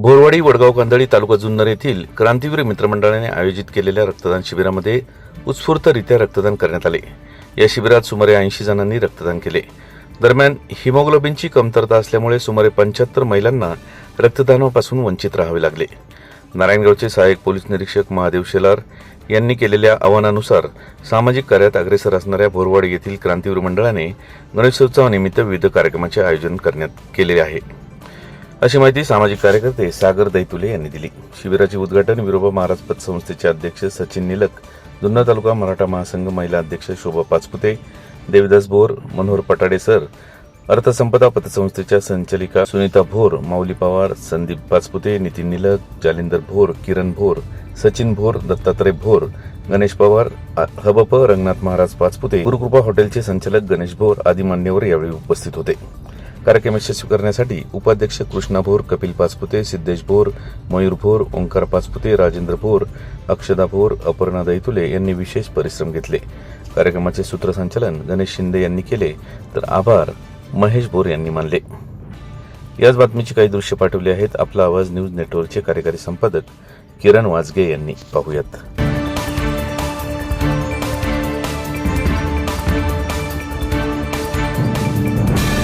बोरवाडी वडगाव कांदळी तालुका जुन्नर येथील क्रांतीवीर मित्रमंडळाने आयोजित केलेल्या रक्तदान शिबिरामध्ये उत्स्फूर्तरित्या रक्तदान करण्यात आले. या शिबिरात सुमारे ऐंशी जणांनी रक्तदान केले. दरम्यान हिमोग्लोबिनची कमतरता असल्यामुळे सुमारे पंच्याहत्तर महिलांना रक्तदानापासून वंचित राहावे लागले. नारायणगावचे सहाय्यक पोलीस निरीक्षक महादेव शेलार यांनी केलेल्या आवाहनानुसार सामाजिक कार्यात अग्रेसर असणाऱ्या भोरवाडी येथील क्रांतीवीर मंडळाने गणेशोत्सवानिमित्त विविध कार्यक्रमाचे आयोजन करण्यात केले आहे. अशी माहिती सामाजिक कार्यकर्ते सागर दैतुले यांनी दिली. शिबिराचे उद्घाटन विरोबा महाराज पतसंस्थेचे अध्यक्ष सचिन निलक जुन्नर तालुका मराठा महासंघ महिला अध्यक्ष शोभा पाचपुते देवदास बोर मनोहर पटाडे सर अर्थसंपदा पतसंस्थेच्या संचालिका सुनीता भोर माऊली पवार संदीप पाचपुते नितीन निलक जालिंदर भोर किरण भोर सचिन भोर दत्तात्रय भोर गणेश पवार हबप रंगनाथ महाराज पाचपुते गुरुकृपा हॉटेलचे संचालक गणेश भोर आदी मान्यवर यावेळी उपस्थित होते. कार्यक्रम यशस्वी करण्यासाठी उपाध्यक्ष कृष्णा भोर कपिल पाचपुते सिद्धेश भोर मयूर भोर ओंकार पाचपुते राजेंद्र भोर अक्षदा भोर अपर्णा दैतुले यांनी विशेष परिश्रम घेतले. कार्यक्रमाचे सूत्रसंचालन गणेश शिंदे यांनी केले तर आभार महेश भोर यांनी मानले. याच बातमीची काही दृश्य पाठवली आहेत. आपला आवाज न्यूज नेटवर्कचे कार्यकारी संपादक किरण वाजगे यांनी पाहूयात.